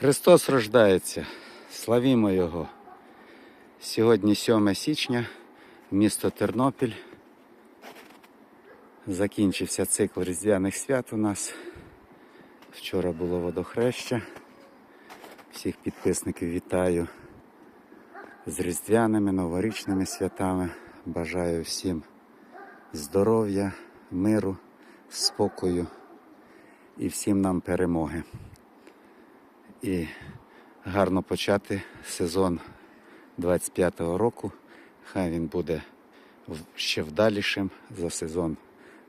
Христос рождається, славімо Його. Сьогодні 7 січня, місто Тернопіль. Закінчився цикл Різдвяних свят у нас. Вчора було водохреща. Всіх підписників вітаю з різдвяними новорічними святами. Бажаю всім здоров'я, миру, спокою і всім нам перемоги. І гарно почати сезон 25-го року. Хай він буде ще вдалішим за сезон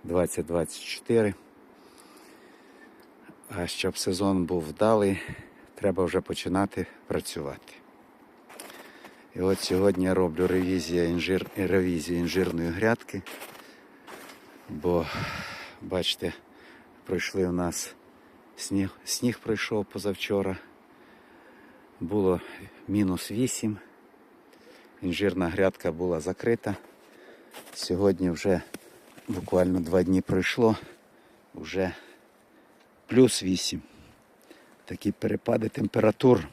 2024. А щоб сезон був вдалий, треба вже починати працювати. І от сьогодні я роблю ревізію, інжир, ревізію інжирної грядки, бо, бачите, пройшли у нас сніг, сніг пройшов позавчора. Було мінус 8. Інжирна грядка була закрита. Сьогодні вже буквально два дні пройшло, вже плюс 8. Такі перепади температур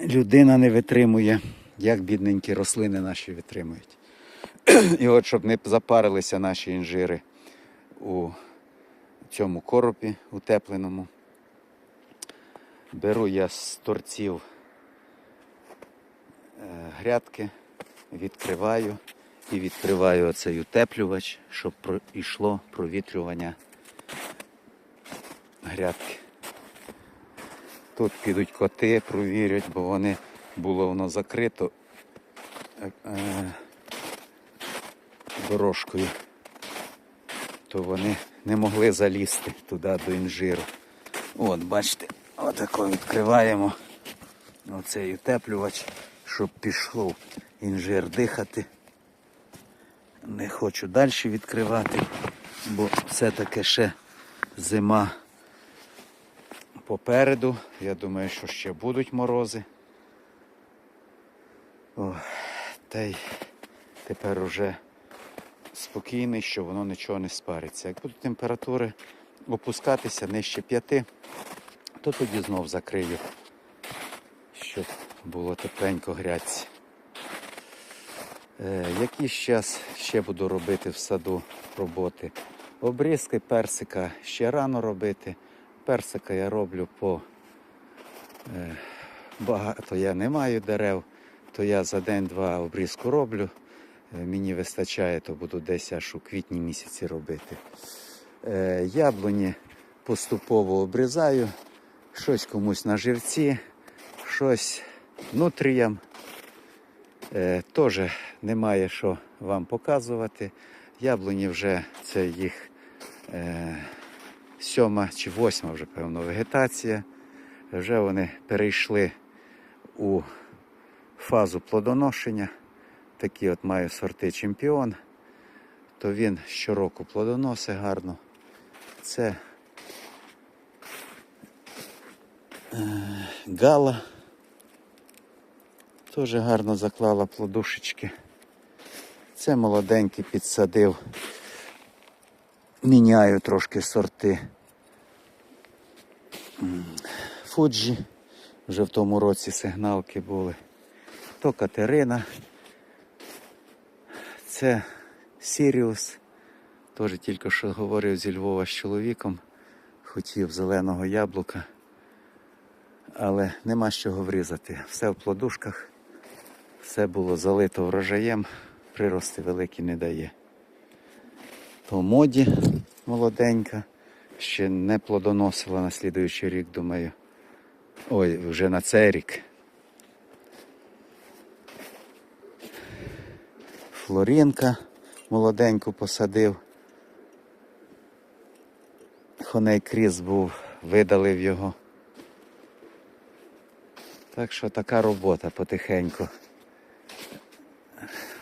людина не витримує, як бідненькі рослини наші витримують. І от щоб не запарилися наші інжири у цьому коропі утепленому. Беру я з торців грядки, відкриваю і відкриваю оцей утеплювач, щоб йшло провітрювання грядки. Тут підуть коти, провірять, бо вони було воно закрито е, е, дорожкою, то вони не могли залізти туди до інжиру. От, бачите, отако відкриваємо оцей утеплювач, щоб пішов інжир дихати. Не хочу далі відкривати, бо все-таки ще зима попереду. Я думаю, що ще будуть морози. О, та й тепер уже спокійний, що воно нічого не спариться. Як будуть температури опускатися нижче п'яти, то тоді знов закрию, щоб було тепленько грязь. Е, які зараз ще буду робити в саду роботи? Обрізки персика ще рано робити. Персика я роблю по е, багато я не маю дерев, то я за день-два обрізку роблю. Е, мені вистачає, то буду десь аж у квітні місяці робити. Е, яблуні поступово обрізаю, щось комусь на живці, щось нутріям. Е, Теж немає що вам показувати. Яблуні вже це їх е, сьома чи восьма вже, певно, вегетація. Вже вони перейшли у фазу плодоношення. Такі от маю сорти чемпіон, то він щороку плодоносить гарно. Це е, гала. Теж гарно заклала плодушечки. Це молоденький підсадив. Міняю трошки сорти. Фуджі. Вже в тому році сигналки були. То Катерина. Це Сіріус. Теж тільки що говорив зі Львова з чоловіком. Хотів зеленого яблука. Але нема з чого врізати. Все в плодушках. Все було залито врожаєм, прирости великі не дає. То моді молоденька, ще не плодоносила на слідуючий рік, думаю. Ой, вже на цей рік. Флорінка молоденьку посадив. Хоней кріс був, видалив його. Так що така робота потихеньку.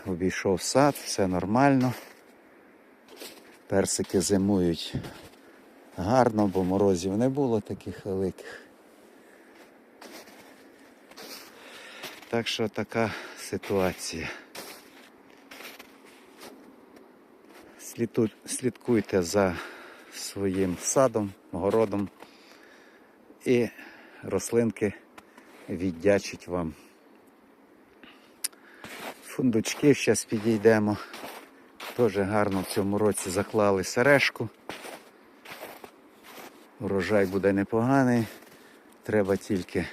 Обійшов сад, все нормально. Персики зимують гарно, бо морозів не було таких великих. Так що така ситуація. Слідкуйте за своїм садом, городом і рослинки віддячить вам. Фундучки зараз підійдемо. Теж гарно в цьому році заклали сережку. Урожай буде непоганий. Треба тільки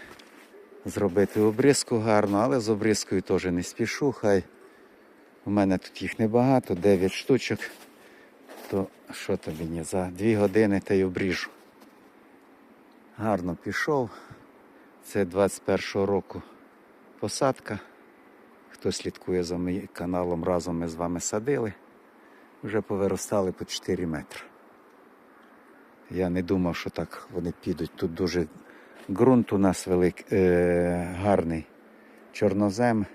зробити обрізку гарно, але з обрізкою теж не спішу. Хай у мене тут їх небагато, 9 штучок. То що тобі ні, за 2 години та й обріжу. Гарно пішов. Це 21-го року посадка. Хто слідкує за моїм каналом, разом ми з вами садили. Вже повиростали по 4 метри. Я не думав, що так вони підуть. Тут дуже ґрунт у нас велик, е, гарний. Чорнозем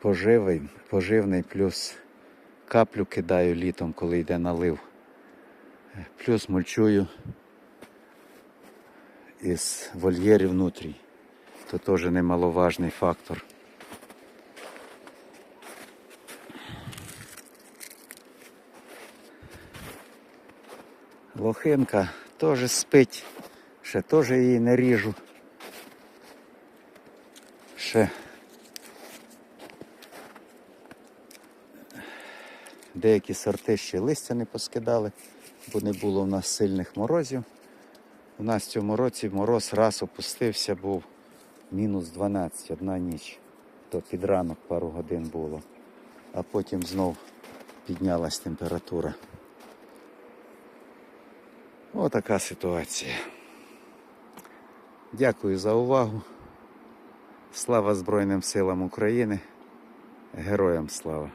поживий, поживний, плюс каплю кидаю літом, коли йде налив. Плюс мульчую із вольєрів внутрі. То теж немаловажний фактор. Лохинка теж спить, ще теж її не ріжу. Ще деякі сорти ще листя не поскидали, бо не було в нас сильних морозів. У нас в цьому році мороз раз опустився, був мінус 12, одна ніч. То під ранок пару годин було. А потім знов піднялась температура. Отака ситуація. Дякую за увагу. Слава Збройним силам України. Героям слава!